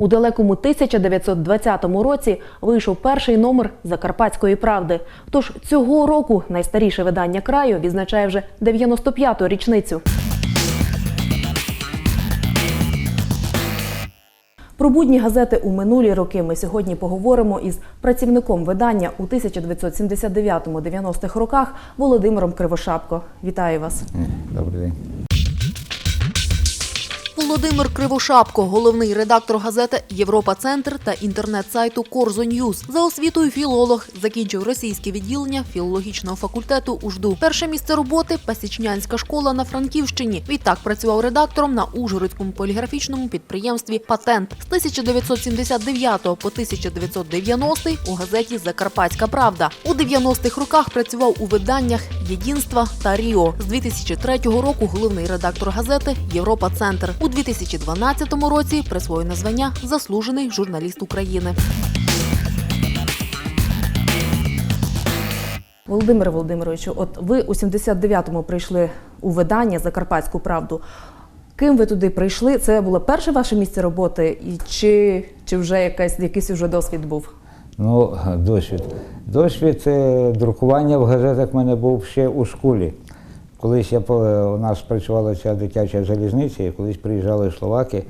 У далекому 1920 році вийшов перший номер Закарпатської правди. Тож цього року найстаріше видання краю відзначає вже 95-ту річницю. Про будні газети у минулі роки ми сьогодні поговоримо із працівником видання у 1979-90-х роках Володимиром Кривошапко. Вітаю вас. Добрий день. Володимир Кривошапко, головний редактор газети Європа Центр та інтернет-сайту Корзо Ньюз. За освітою філолог закінчив російське відділення філологічного факультету УЖДУ. Перше місце роботи Пасічнянська школа на Франківщині. Відтак працював редактором на Ужгородському поліграфічному підприємстві Патент з 1979 по 1990 у газеті Закарпатська Правда. У 90-х роках працював у виданнях Єдинства та Ріо. З 2003 року головний редактор газети Європа Центр. У 2012 році присвоєно звання Заслужений журналіст України. Володимире Володимировичу, от ви у 79-му прийшли у видання Закарпатську правду. Ким ви туди прийшли? Це було перше ваше місце роботи, і чи, чи вже якась, якийсь уже досвід був? Ну, досвід. Досвід е, друкування в газетах в мене був ще у школі. Колись я по- у нас працювала ця дитяча залізниця, і колись приїжджали словаки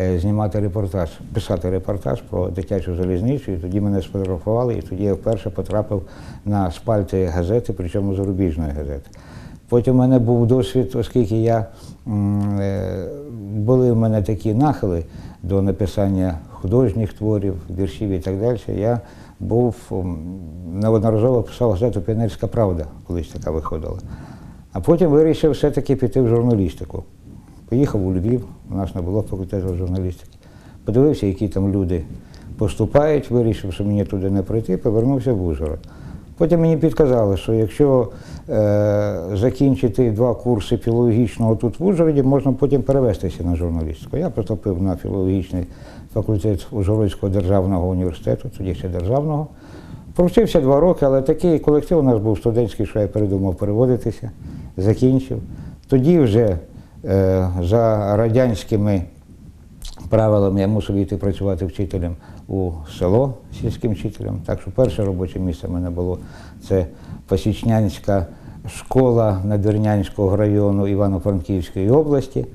е, знімати репортаж, писати репортаж про дитячу залізницю. І тоді мене сфотографували, і тоді я вперше потрапив на спальти газети, причому зарубіжної газети. Потім в мене був досвід, оскільки я е, були в мене такі нахили до написання художніх творів, віршів і так далі. Я був неодноразово писав газету Піонерська правда, колись така виходила. А потім вирішив все-таки піти в журналістику. Поїхав у Львів, у нас не було факультету журналістики. Подивився, які там люди поступають, вирішив, що мені туди не пройти, повернувся в Ужгород. Потім мені підказали, що якщо е, закінчити два курси філологічного тут в Ужгороді, можна потім перевестися на журналістику. Я поступив на філологічний факультет Ужгородського державного університету, тоді ще державного. Провчився два роки, але такий колектив у нас був студентський, що я передумав переводитися, закінчив. Тоді вже е, за радянськими правилами я мусив йти працювати вчителем у село сільським вчителем. Так що перше робоче місце в мене було це Пасічнянська школа Надвірнянського району Івано-Франківської області.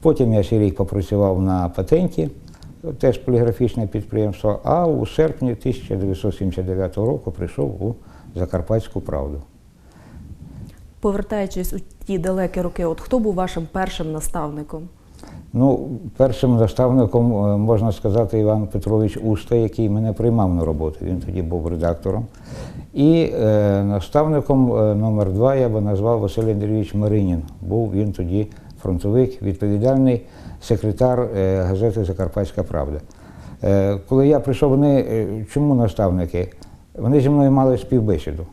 Потім я ще рік попрацював на патенті, теж поліграфічне підприємство, а у серпні 1979 року прийшов у Закарпатську правду. Повертаючись у ті далекі роки, от хто був вашим першим наставником? Ну, першим наставником е, можна сказати Іван Петрович Уста, який мене приймав на роботу. Він тоді був редактором. І е, наставником е, номер два я би назвав Василь Андрійович Маринін. Був він тоді фронтовик, відповідальний секретар е, газети Закарпатська Правда. Е, коли я прийшов, вони чому наставники? Вони зі мною мали співбесіду.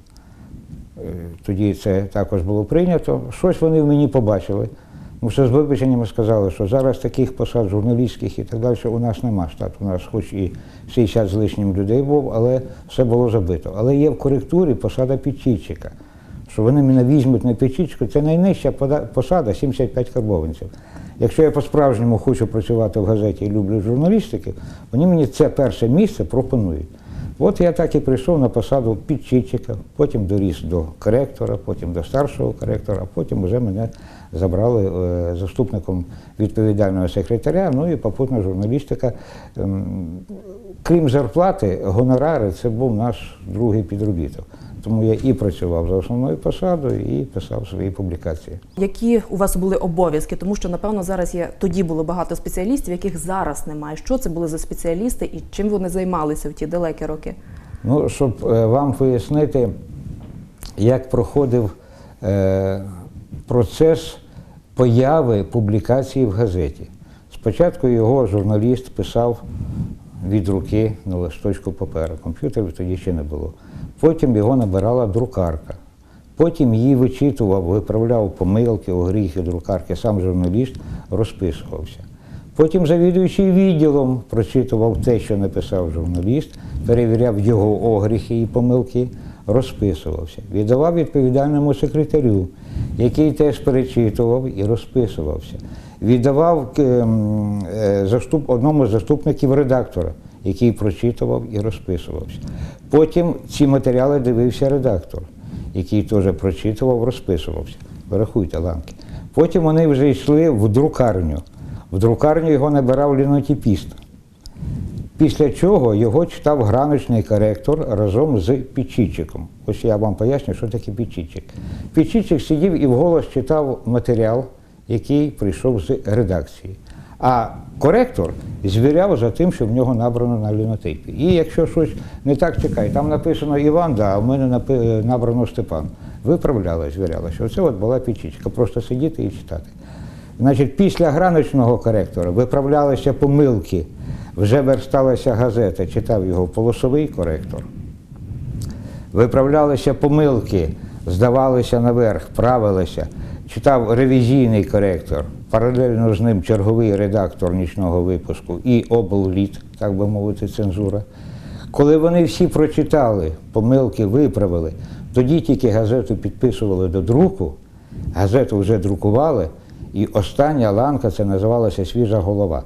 Е, Тоді це також було прийнято. Щось вони в мені побачили. Ну, що з вибаченнями сказали, що зараз таких посад журналістських і так далі у нас нема штату. У нас хоч і 60 з лишнім людей був, але все було забито. Але є в коректурі посада підчітчика. Що вони мене візьмуть на підчітчику, це найнижча посада 75 карбованців. Якщо я по-справжньому хочу працювати в газеті і люблю журналістики, вони мені це перше місце пропонують. От я так і прийшов на посаду підчитчика, потім доріс до коректора, потім до старшого коректора, а потім вже мене забрали е, заступником відповідального секретаря, ну і попутна журналістика. Ем, Крім зарплати, гонорари це був наш другий підробіток. Тому я і працював за основною посадою, і писав свої публікації. Які у вас були обов'язки? Тому що, напевно, зараз є тоді було багато спеціалістів, яких зараз немає. Що це були за спеціалісти і чим вони займалися в ті далекі роки? Ну, щоб е, вам пояснити, як проходив е, процес появи публікації в газеті. Спочатку його журналіст писав від руки на листочку паперу. Комп'ютерів тоді ще не було. Потім його набирала друкарка. Потім її вичитував, виправляв помилки, огріхи друкарки, сам журналіст розписувався. Потім завідуючий відділом прочитував те, що написав журналіст, перевіряв його огріхи і помилки, розписувався. Віддавав відповідальному секретарю, який теж перечитував і розписувався. віддавав е, е, заступ, одному з заступників редактора, який прочитував і розписувався. Потім ці матеріали дивився редактор, який теж прочитував, розписувався. Врахуйте ланки. Потім вони вже йшли в друкарню. В друкарню його набирав лінотіпіст. Після чого його читав граночний коректор разом з Пічічиком. Ось я вам поясню, що таке Пічічик. Пічічик сидів і вголос читав матеріал, який прийшов з редакції. А коректор звіряв за тим, що в нього набрано на лінотипі. І якщо щось не так чекай, там написано Іван, да, а в мене набрано Степан. Виправляла, звіряла, що це от була Пічічка. Просто сидіти і читати. Значить, після граночного коректора виправлялися помилки, вже версталася газета, читав його полосовий коректор. Виправлялися помилки, здавалися наверх, правилися. Читав ревізійний коректор, паралельно з ним черговий редактор нічного випуску і облліт, так би мовити, цензура. Коли вони всі прочитали, помилки виправили, тоді тільки газету підписували до друку, газету вже друкували, і остання ланка це називалася свіжа голова.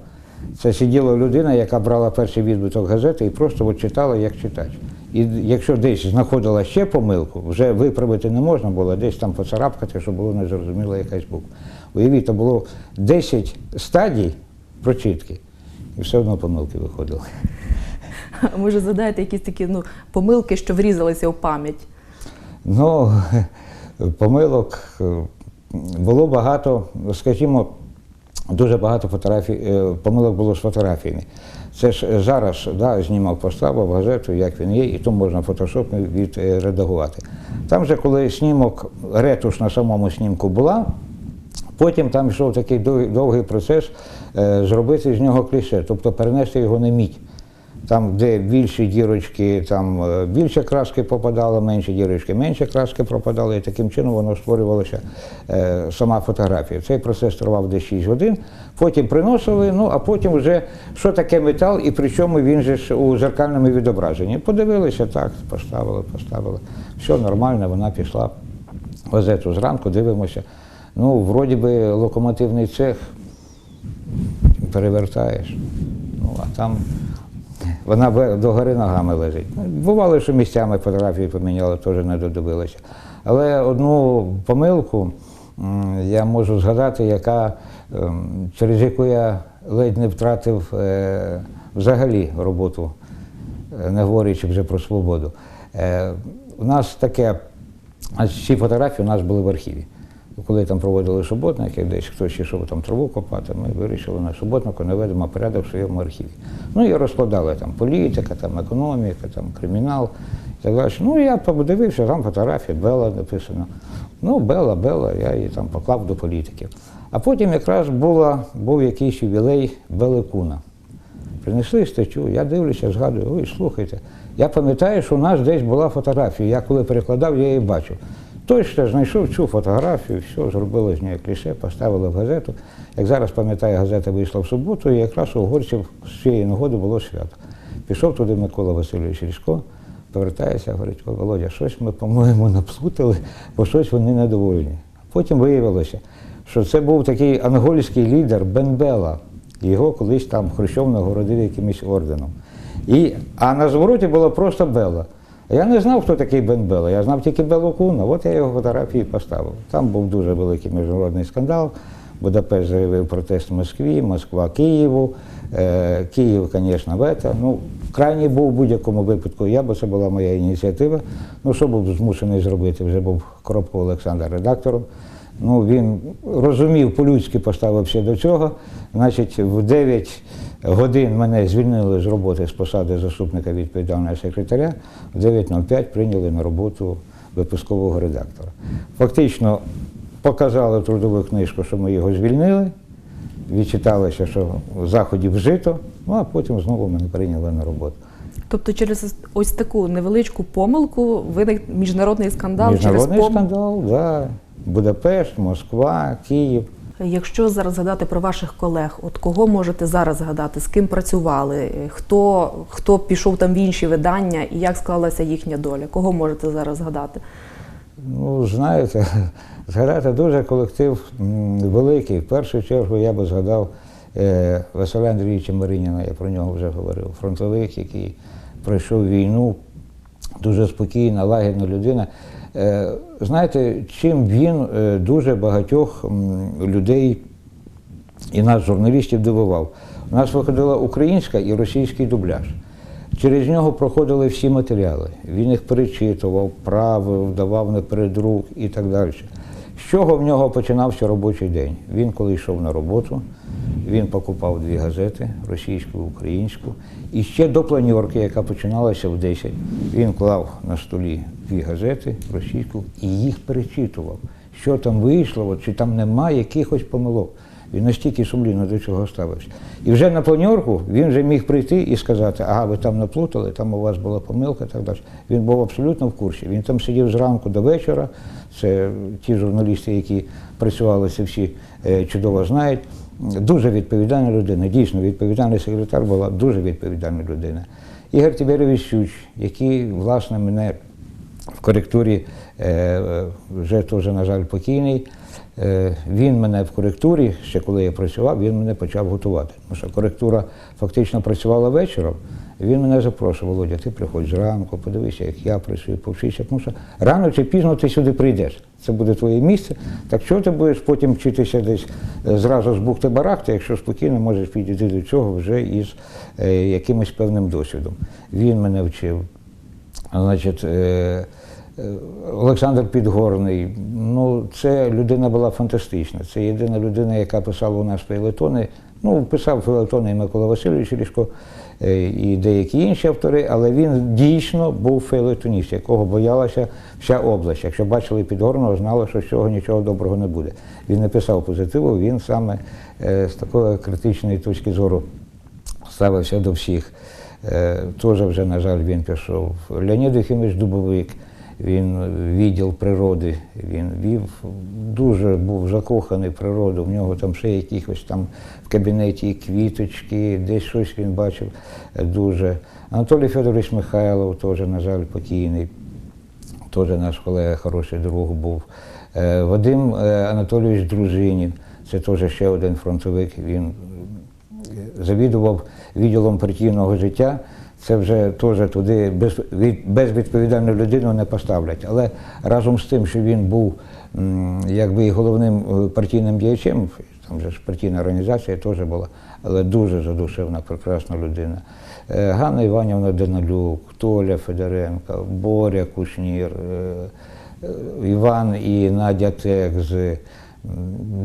Це сиділа людина, яка брала перший відбиток газети і просто читала, як читач. І якщо десь знаходила ще помилку, вже виправити не можна було, десь там поцарапкати, щоб було незрозуміла якась буква. Уявіть, то було 10 стадій прочитки, і все одно помилки виходили. А Може, згадаєте якісь такі ну, помилки, що врізалися у пам'ять? Ну, помилок е, було багато, скажімо, дуже багато фотографій, е, помилок було з фотографіями. Це ж зараз да, знімав, поставив газету, як він є, і то можна фотошоп відредагувати. Там же, коли снімок, ретуш на самому снімку була, Потім там йшов такий довгий процес е, зробити з нього кліше, тобто перенести його на мідь. Там, де більші дірочки, там е, більше краски попадало, менші дірочки, менше краски пропадало, і таким чином воно створювалося е, сама фотографія. Цей процес тривав десь 6 годин. Потім приносили, ну а потім вже що таке метал, і при чому він же ж у зеркальному відображенні. Подивилися так, поставили, поставили. Все нормально, вона пішла в газету зранку, дивимося. Ну, вроді би, локомотивний цех перевертаєш. Ну, а там вона догори ногами лежить. Ну, Бувало, що місцями фотографії поміняли, теж не додивилися. Але одну помилку я можу згадати, яка, ем, через яку я ледь не втратив е, взагалі роботу, е, не говорячи вже про свободу. Е, У нас таке, ці фотографії у нас були в архіві. Коли там проводили суботники, десь хтось йшов там траву копати, ми вирішили на суботнику наведемо порядок в своєму архіві. Ну і розкладали там політика, там економіка, там кримінал і так далі. Ну я подивився, там фотографія Бела написано. Ну, Бела, Бела, я її там поклав до політиків. А потім якраз була, був якийсь ювілей Белекуна. Принесли статтю, я дивлюся, згадую, ой, слухайте. Я пам'ятаю, що у нас десь була фотографія. Я коли перекладав, я її бачив. Точно знайшов цю фотографію, все, зробили з неї кліше, поставили в газету. Як зараз пам'ятаю, газета вийшла в суботу, і якраз у угорців з цієї нагоди було свято. Пішов туди Микола Васильович Різько, повертається, говорить, «Ой, Володя, щось ми, по-моєму, наплутали, бо щось вони недовольні. Потім виявилося, що це був такий ангольський лідер Бенбела. Його колись там Хрущов нагородив якимось орденом. І, а на звороті було просто Бела. Я не знав, хто такий Бен Бела, я знав тільки Белу Куна, от я його фотографії поставив. Там був дуже великий міжнародний скандал. Будапешт заявив протест в Москві, Москва Києву, е, Київ, звісно, вето. Ну, крайній був в будь-якому випадку я, бо це була моя ініціатива. Ну, що був змушений зробити? Вже був Коробко Олександр редактором. Ну, він розумів, по-людськи поставився до цього. Значить, в 9 годин мене звільнили з роботи з посади заступника відповідального секретаря, в 9.05 прийняли на роботу випускового редактора. Фактично показали трудову книжку, що ми його звільнили, відчиталося, що заходів вжито, ну а потім знову мене прийняли на роботу. Тобто через ось таку невеличку помилку виник міжнародний скандал Міжнародний через пом... скандал, да. Будапешт, Москва, Київ. Якщо зараз згадати про ваших колег, от кого можете зараз згадати, з ким працювали, хто, хто пішов там в інші видання і як склалася їхня доля? Кого можете зараз згадати? Ну, знаєте, згадати дуже колектив великий. В першу чергу я би згадав е, Василя Андрійовича Марініна, я про нього вже говорив, фронтовик, який пройшов війну, дуже спокійна, лагідна людина. Е, знаєте, чим він е, дуже багатьох людей і нас, журналістів, дивував. У нас виходила українська і російський дубляж. Через нього проходили всі матеріали. Він їх перечитував, правив, давав на передрук і так далі. З чого в нього починався робочий день? Він, коли йшов на роботу, він покупав дві газети російську, українську. І ще до планьорки, яка починалася в 10, він клав на столі дві газети російську і їх перечитував. Що там вийшло, чи там немає якихось помилок. Він настільки сумлінно до цього ставився. І вже на планерку він вже міг прийти і сказати, ага, ви там наплутали, там у вас була помилка так далі. Він був абсолютно в курсі. Він там сидів зранку до вечора. Це ті журналісти, які працювали, це всі е, чудово знають. Дуже відповідальна людина, дійсно відповідальний секретар була дуже відповідальна людина. Ігор Тіберович Щуч, який, власне, мене в коректурі е, вже теж, на жаль, покійний. Е, Він мене в коректурі, ще коли я працював, він мене почав готувати. Тому що коректура фактично працювала вечором. Він мене запрошував, Володя, ти приходь зранку, подивися, як я працюю, повчися, тому що рано чи пізно ти сюди прийдеш. Це буде твоє місце. Так що ти будеш потім вчитися десь е, зразу з бухти барахти, якщо спокійно можеш підійти до цього вже із е, якимось певним досвідом. Він мене вчив. Значить, е, Олександр Підгорний, ну це людина була фантастична. Це єдина людина, яка писала у нас фейлетони. Ну, писав фейлетони і Микола Васильович Рішко, е, і деякі інші автори, але він дійсно був фейлетоніст, якого боялася вся область. Якщо бачили Підгорного, знали, що з цього нічого доброго не буде. Він не писав позитиву, він саме е, з такої критичної точки зору ставився до всіх. Е, Теж вже, на жаль, він пішов. Леонід Єхимович Дубовик, він відділ природи, він вів, дуже був закоханий в природу. В нього там ще якихось там в кабінеті квіточки, десь щось він бачив е, дуже. Анатолій Федорович Михайлов, теж, на жаль, покійний, теж наш колега, хороший друг був. Е, Вадим е, Анатолійович Дружинін, це теж ще один фронтовик. Він завідував відділом партійного життя. Це вже теж туди без, від, безвідповідальну людину не поставлять. Але разом з тим, що він був якби і головним е, партійним діячем, там же ж партійна організація теж була, але дуже задушевна, прекрасна людина. Е, Ганна Іванівна Данилюк, Толя Федоренко, Боря Кушнір, е, Іван і Надя Текз. М,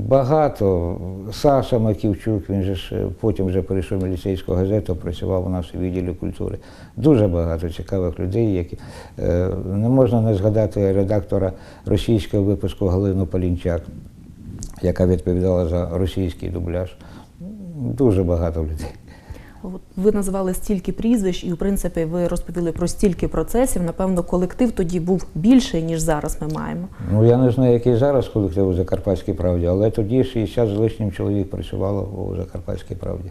Багато. Саша Маківчук, він же ж потім вже перейшов в міліцейську газету, працював у нас у відділі культури. Дуже багато цікавих людей, які е, не можна не згадати редактора російського випуску Галину Полінчак, яка відповідала за російський дубляж. Дуже багато людей. Ви назвали стільки прізвищ, і в принципі ви розповіли про стільки процесів. Напевно, колектив тоді був більший, ніж зараз ми маємо. Ну я не знаю, який зараз колектив у Закарпатській правді, але тоді 60 з лишнім чоловік працювало у Закарпатській правді.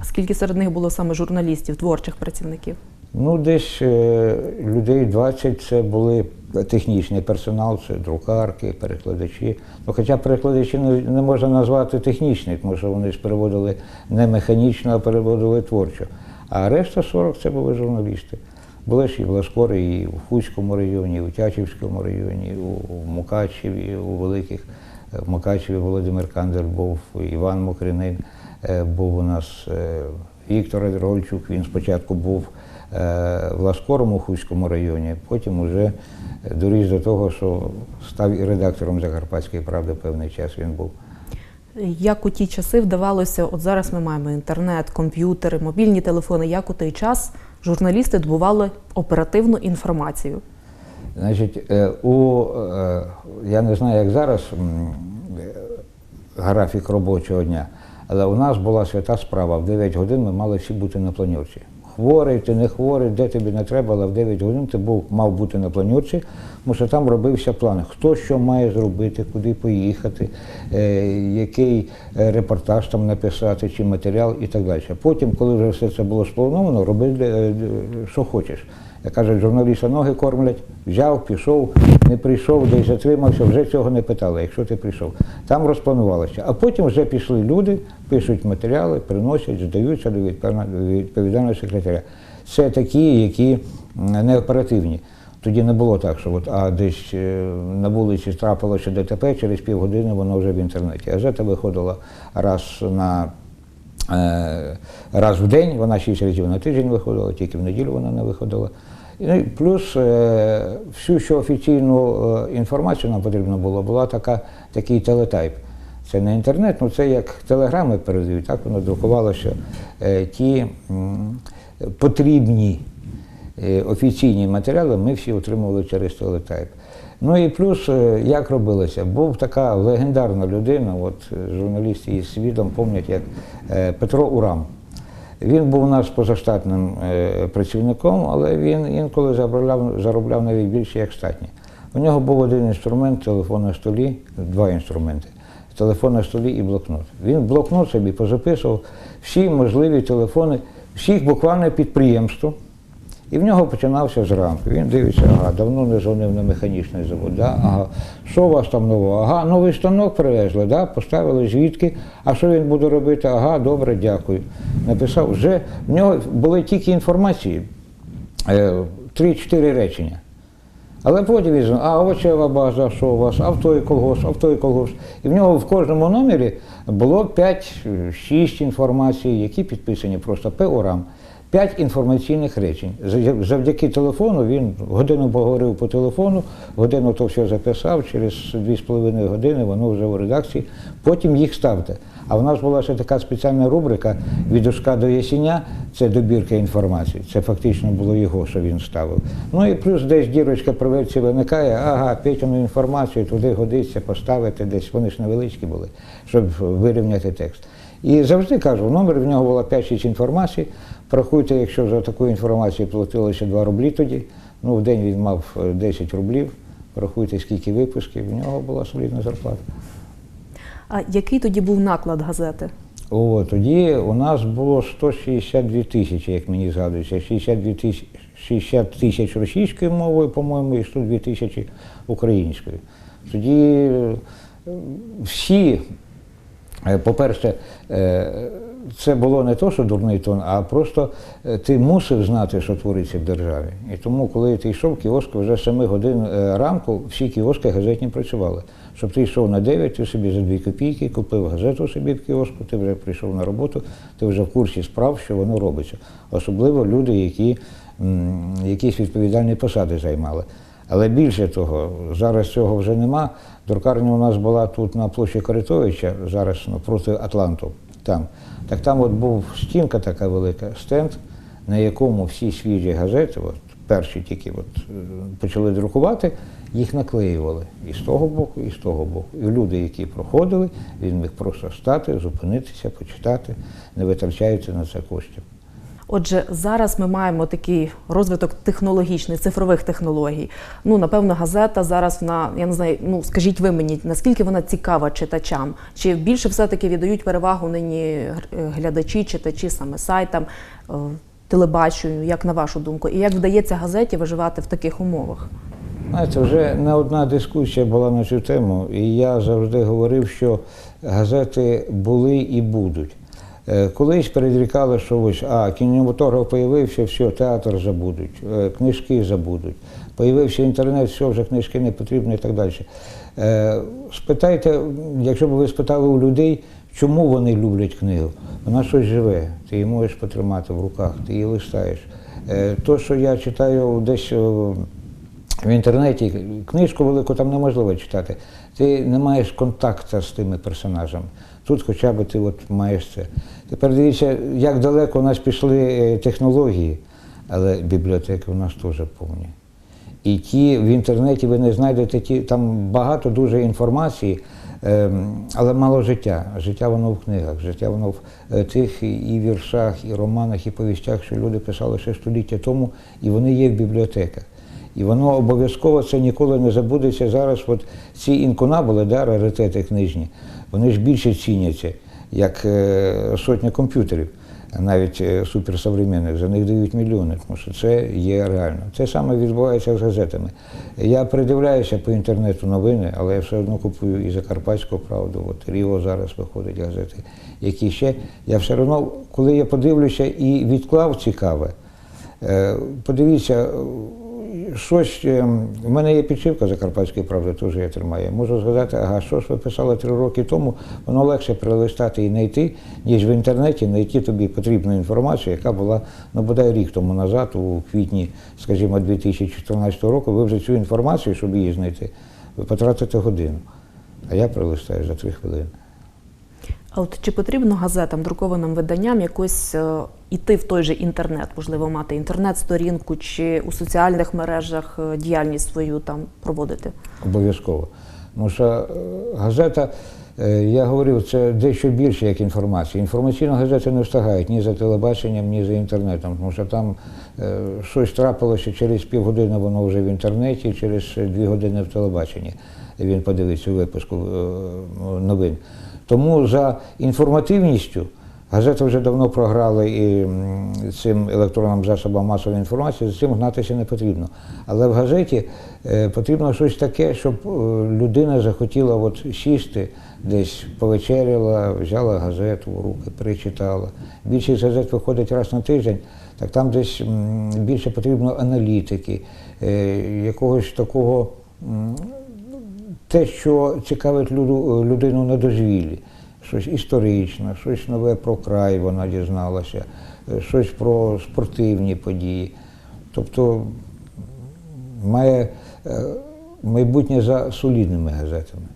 А Скільки серед них було саме журналістів, творчих працівників? Ну, десь е, людей 20 це були технічний персонал, це друкарки, перекладачі. Ну, хоча перекладачі не, не можна назвати технічний, тому що вони ж переводили не механічно, а переводили творчо. А решта 40 це були журналісти. Були ж і в Лашкорі, і в Хуцькому районі, і у Тячівському районі, у, Мукачеві, у Великих. Е, В Мукачеві Володимир Кандер був, Іван Мокринин е, був у нас, Віктор Рольчук, він спочатку був в Ласкорому Хуському районі, потім уже доріс до того, що став і редактором Закарпатської правди певний час він був. Як у ті часи вдавалося, от зараз ми маємо інтернет, комп'ютери, мобільні телефони. Як у той час журналісти добували оперативну інформацію? Значить, е, у, е, я не знаю, як зараз е, графік робочого дня, але у нас була свята справа. В 9 годин ми мали всі бути на планерці. Хворий, ти не хворий, де тобі не треба, але в 9 годин ти був, мав бути на планерці, тому що там робився план, хто що має зробити, куди поїхати, е, який е, репортаж там написати, чи матеріал і так далі. Потім, коли вже все це було сплановано, роби, е, що хочеш. Як кажуть, журналіста ноги кормлять, взяв, пішов, не прийшов, десь затримався, вже цього не питали, якщо ти прийшов. Там розпланувалося. А потім вже пішли люди, пишуть матеріали, приносять, здаються до відповідального- секретаря. Це такі, які не оперативні. Тоді не було так, що от, а десь е, на вулиці трапилося ДТП, через півгодини воно вже в інтернеті. Газета виходила раз на раз в день, вона шість разів на тиждень виходила, тільки в неділю вона не виходила. Ну, і плюс е, всю що офіційну е, інформацію нам потрібно було, була така, такий телетайп. Це не інтернет, ну це як телеграми передають, так воно друкувало, що е, ті потрібні е, офіційні матеріали ми всі отримували через телетайп. Ну і плюс, е, як робилося, був така легендарна людина, от е, журналісти із світом пам'ятають, як е, Петро Урам. Він був нас позаштатним працівником, але він інколи заробляв, заробляв навіть більше, як штатні. У нього був один інструмент, телефон на столі, два інструменти. Телефон на столі і блокнот. Він блокнот собі позаписував всі можливі телефони всіх буквально підприємств. І в нього починався зранку. Він дивиться, ага, давно не дзвонив на механічний завод. Да? Ага, що у вас там нового? Ага, новий станок привезли, да? поставили звідки. А що він буде робити? Ага, добре, дякую. Написав, вже в нього були тільки інформації, е, три-чотири речення. Але потім він, знає, а овочева база, що у вас, а в той колгосп, а в колгосп. І в нього в кожному номері було 5-6 інформацій, які підписані просто ПОРАМ. П'ять інформаційних речень. Завдяки телефону він годину поговорив по телефону, годину то все записав, через 2,5 години воно вже у редакції. Потім їх ставте. А в нас була ще така спеціальна рубрика від ушка до ясіня, це добірка інформації. Це фактично було його, що він ставив. Ну і плюс десь дірочка при версії виникає, ага, Петяну інформацію туди годиться, поставити десь, вони ж невеличкі були, щоб вирівняти текст. І завжди кажу, номер в нього було 5-6 інформацій. Порахуйте, якщо за таку інформацію платилося 2 рублі тоді, ну в день він мав е, 10 рублів. Порахуйте, скільки випусків, в нього була солідна зарплата. А який тоді був наклад газети? О, тоді у нас було 162 тисячі, як мені згадується, 62 тисячі, 60 тисяч російською мовою, по-моєму, і 102 тисячі українською. Тоді е, всі, е, по-перше, е, це було не то, що дурний тон, а просто е, ти мусив знати, що твориться в державі. І тому, коли ти йшов кіоск, вже з 7 годин е, ранку всі кіоски газетні працювали. Щоб ти йшов на 9, ти собі за 2 копійки купив газету собі в кіоску, ти вже прийшов на роботу, ти вже в курсі справ, що воно робиться. Особливо люди, які якісь відповідальні посади займали. Але більше того, зараз цього вже нема. Друкарня у нас була тут на площі Коритовича, зараз напроти Атланту. Там. Так там от був стінка така велика, стенд, на якому всі свіжі газети, от, перші тільки от, е, почали друкувати, їх наклеювали і з того боку, і з того боку. І люди, які проходили, він міг просто стати, зупинитися, почитати, не витрачаючи на це коштів. Отже, зараз ми маємо такий розвиток технологічний, цифрових технологій. Ну, напевно, газета зараз вона, я не знаю, ну скажіть ви мені, наскільки вона цікава читачам? Чи більше все-таки віддають перевагу нині глядачі, читачі саме сайтам, е, телебаченню, як на вашу думку? І як вдається газеті виживати в таких умовах? Знаєте, вже не одна дискусія була на цю тему, і я завжди говорив, що газети були і будуть. Е, Колись передрікали, що ось, а кінематограф появився, все, театр забудуть, е, книжки забудуть. Появився інтернет, все, вже книжки не потрібні і так далі. Е, Спитайте, якщо б ви спитали у людей, чому вони люблять книгу, вона щось живе, ти її можеш потримати в руках, ти її листаєш. То, що я читаю десь в інтернеті книжку велику там неможливо читати. Ти не маєш контакту з тими персонажами. Тут хоча б ти от маєш це. Тепер дивіться, як далеко у нас пішли е, технології, але бібліотеки у нас теж повні. І ті в інтернеті ви не знайдете ті, там багато дуже інформації, ем, але мало життя. Життя воно в книгах, життя воно в е, тих і- віршах, і романах, і повістях, що люди писали ще століття тому, і вони є в бібліотеках. І воно обов'язково це ніколи не забудеться. Зараз от ці інкунабули, да, раритети книжні, вони ж більше ціняться, як е, сотня комп'ютерів. навіть е, суперсовременних, за них дають мільйони, тому що це є реально. Це саме відбувається з газетами. Я придивляюся по інтернету новини, але я все одно купую і Закарпатську правду, от Ріо зараз виходять газети, які ще. Я все одно, коли я подивлюся і відклав цікаве, е, подивіться, щось. е, У мене є підшивка Закарпатської правди, теж я тримаю. Можу згадати, ага, що ж ви писали три роки тому, воно легше прилистати і знайти, ніж в інтернеті знайти тобі потрібну інформацію, яка була, ну, бодай рік тому назад, у квітні, скажімо, 2014 року, ви вже цю інформацію, щоб її знайти, ви потратите годину. А я прилистаю за три хвилини. От чи потрібно газетам, друкованим виданням якось е, іти в той же інтернет, можливо, мати інтернет-сторінку чи у соціальних мережах е, діяльність свою там проводити? Обов'язково. Тому що е, газета, я говорив, це дещо більше як інформація. Інформаційно газети не встигають ні за телебаченням, ні за інтернетом, тому що там щось трапилося через півгодини, воно вже в інтернеті, через дві години в телебаченні. Він подивиться випуску новин. Тому за інформативністю газети вже давно програли і цим електронним засобам масової інформації, за цим гнатися не потрібно. Але в газеті е, потрібно щось таке, щоб е, людина захотіла от сісти, десь повечеряла, взяла газету в руки, перечитала. Більшість газет виходить раз на тиждень, так там десь більше потрібно аналітики, е, якогось такого. Те, що цікавить люду- людину на дозвіллі, щось історичне, щось нове про край вона дізналася, е, щось про спортивні події. Тобто має е, майбутнє за солідними газетами,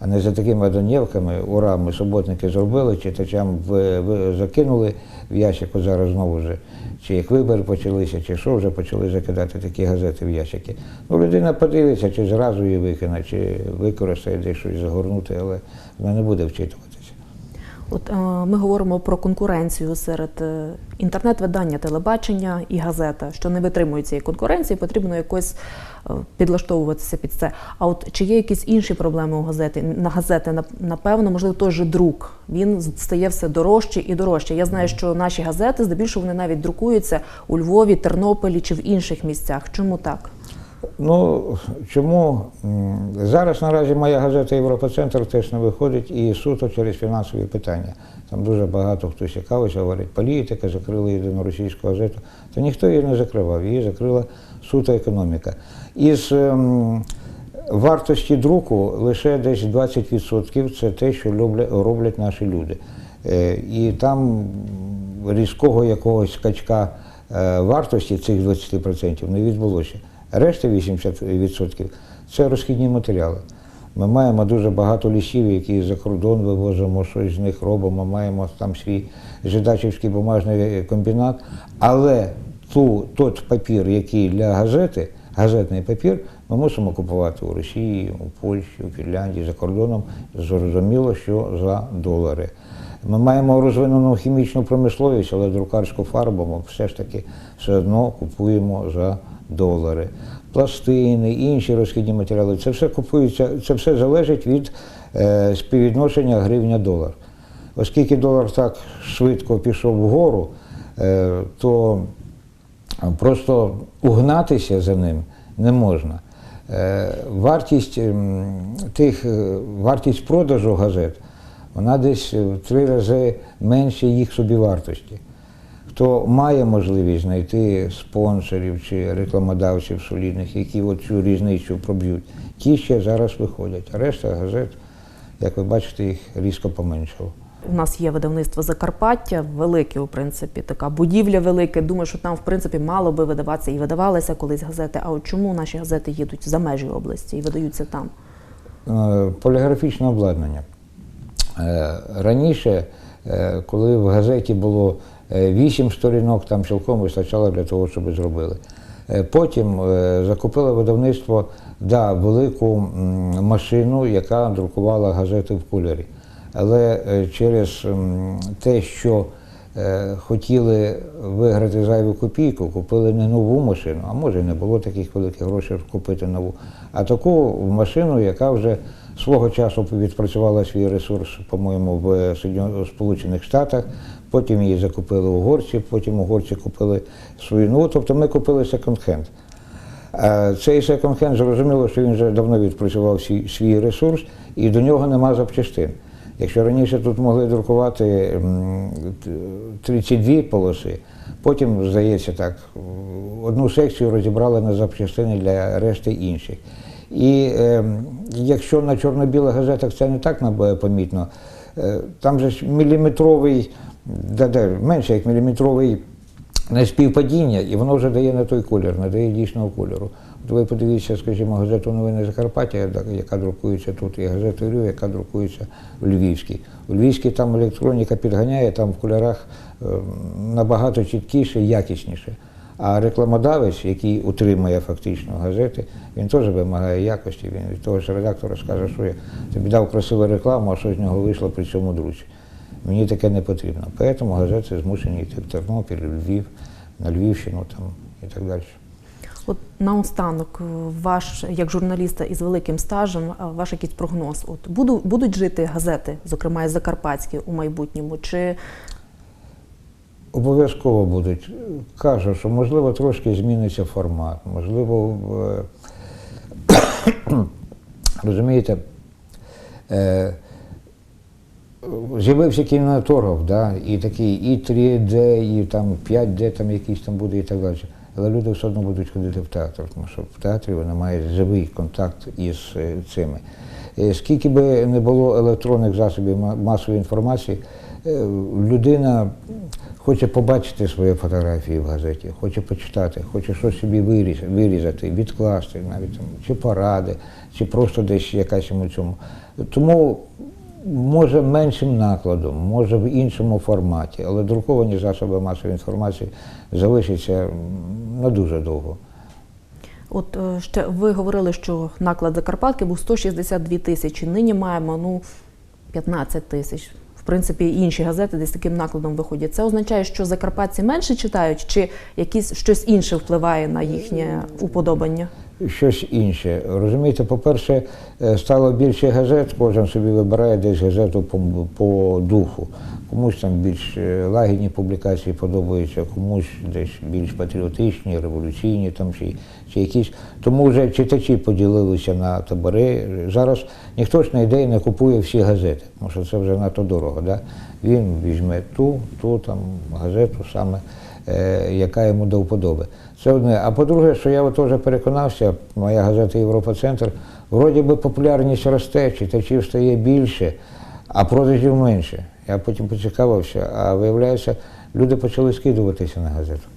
а не за такими одонівками, ура, ми суботники зробили, читачам в, в, закинули в ящик, от зараз знову вже, чи як вибори почалися, чи що вже почали закидати такі газети в ящики. Ну, людина подивиться, чи зразу її викине, чи використає десь щось загорнути, але вона не буде вчитуватися. От е, ми говоримо про конкуренцію серед е, інтернет-видання, телебачення і газета, що не витримують цієї конкуренції, потрібно якось е, підлаштовуватися під це. А от чи є якісь інші проблеми у газети? На газети, нап- напевно, можливо, той же друк. Він стає все дорожче і дорожче. Я знаю, що наші газети, здебільшого, вони навіть друкуються у Львові, Тернополі чи в інших місцях. Чому так? Ну чому зараз наразі моя газета Європа-Центр теж не виходить і суто через фінансові питання. Там дуже багато хто цікавиться, говорить, політика, закрили єдину російську газету. Та ніхто її не закривав, її закрила суто економіка. Із ем, вартості друку лише десь 20% це те, що роблять наші люди. Е, і там різкого якогось скачка е, вартості цих 20% не відбулося. Решта 80% це розхідні матеріали. Ми маємо дуже багато лісів, які за кордон вивозимо, щось з них робимо, маємо там свій жидачівський бумажний комбінат. Але ту, тот папір, який для газети, газетний папір, ми мусимо купувати у Росії, у Польщі, у Фінляндії, за кордоном, зрозуміло, що за долари. Ми маємо розвинену хімічну промисловість, але друкарську фарбу ми все ж таки все одно купуємо за долари. Пластини, інші розхідні матеріали. Це все купується, це все залежить від е, співвідношення гривня-долар. Оскільки долар так швидко пішов вгору, е, то просто угнатися за ним не можна. Е, Вартість ем, тих, вартість продажу газет, вона десь в три рази менше їх собівартості. Хто має можливість знайти спонсорів чи рекламодавців солідних, які от цю різницю проб'ють, ті ще зараз виходять. А решта газет, як ви бачите, їх різко поменшало. У нас є видавництво Закарпаття, велике, у принципі, така будівля велика. Думаю, що там, в принципі, мало би видаватися і видавалися колись газети. А от чому наші газети їдуть за межі області і видаються там? Е, поліграфічне обладнання. Е, Раніше, е, коли в газеті було вісім сторінок, там цілком вистачало для того, щоб зробили. Е, Потім е, закупило видавництво да, велику машину, яка друкувала газети в кольорі. Але е, через те, що е, хотіли виграти зайву копійку, купили не нову машину, а може не було таких великих грошей купити нову, а таку машину, яка вже свого часу відпрацювала свій ресурс, по-моєму, в Сполучених Штатах, потім її закупили угорці, потім угорці купили свою. Ну, тобто ми купили секонд-хенд. А Цей секонд-хенд зрозуміло, що він вже давно відпрацював свій, ресурс і до нього нема запчастин. Якщо раніше тут могли друкувати 32 полоси, потім, здається, так, одну секцію розібрали на запчастини для решти інших. І е, якщо на чорно-білих газетах це не так помітно, е, там же ж міліметровий, да, да, менше як міліметровий співпадіння, і воно вже дає на той колір, надає дійсного кольору. От ви подивіться, скажімо, газету Новини Закарпаття, яка друкується тут, і газету Рю, яка друкується у Львівській. У Львівській там електроніка підганяє, там в кольорах е, набагато чіткіше, якісніше. А рекламодавець, який утримує фактично газети, він теж вимагає якості. Він від того ж редактора скаже, що я тобі дав красиву рекламу, а що з нього вийшло при цьому друзі. Мені таке не потрібно. Тому газети змушені йти в Тернопіль, Львів, на Львівщину там, і так далі. От наостанок, ваш як журналіста із великим стажем, ваш якийсь прогноз. От буду, будуть жити газети, зокрема і закарпатські, у майбутньому? Чи Обов'язково будуть. Кажу, що можливо трошки зміниться формат, можливо, е, розумієте, е, з'явився кінематограф, да, і такий і 3D, і там 5D там якийсь там буде і так далі. Але люди все одно будуть ходити в театр, тому що в театрі вони мають живий контакт із е, цими. Е, Скільки би не було електронних засобів масової інформації, е, людина хоче побачити свої фотографії в газеті, хоче почитати, хоче щось собі виріз- вирізати, відкласти, навіть там, чи поради, чи просто десь якась йому цьому. Тому може меншим накладом, може в іншому форматі, але друковані засоби масової інформації залишаться на дуже довго. от е, ще ви говорили, що наклад Закарпатки був 162 тисячі. Нині маємо ну 15 тисяч. В принципі, інші газети десь таким накладом виходять. Це означає, що закарпатці менше читають, чи якісь щось інше впливає на їхнє уподобання? Щось інше. Розумієте, по-перше, е, стало більше газет, кожен собі вибирає десь газету по, по духу. Комусь там більш е, лагідні публікації подобаються, комусь десь більш патріотичні, революційні там чи, чи якісь. Тому вже читачі поділилися на табори. Зараз ніхто ж на ідеї не купує всі газети, тому що це вже надто дорого. Да? Він візьме ту, ту там газету саме е, яка йому до вподоби. Це одне. А по-друге, що я теж переконався, моя газета Європа Центр, вроді би популярність росте, читачів стає більше, а продажів менше. Я потім поцікавився, а виявляється, люди почали скидуватися на газету.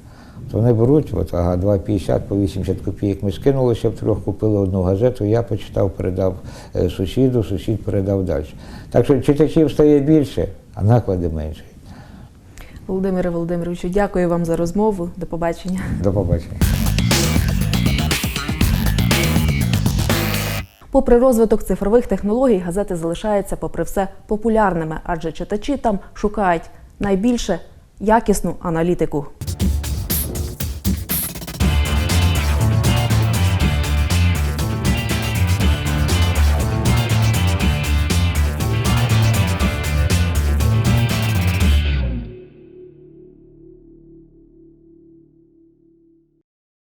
То вони беруть, от, ага, 2,50 по 80 копійок. Ми скинулися втрьох, купили одну газету, я почитав, передав е, сусіду, сусід передав далі. Так що читачів стає більше, а наклади менше. Володимире Володимировичу, дякую вам за розмову. До побачення. До побачення. Попри розвиток цифрових технологій, газети залишаються, попри все, популярними, адже читачі там шукають найбільше якісну аналітику.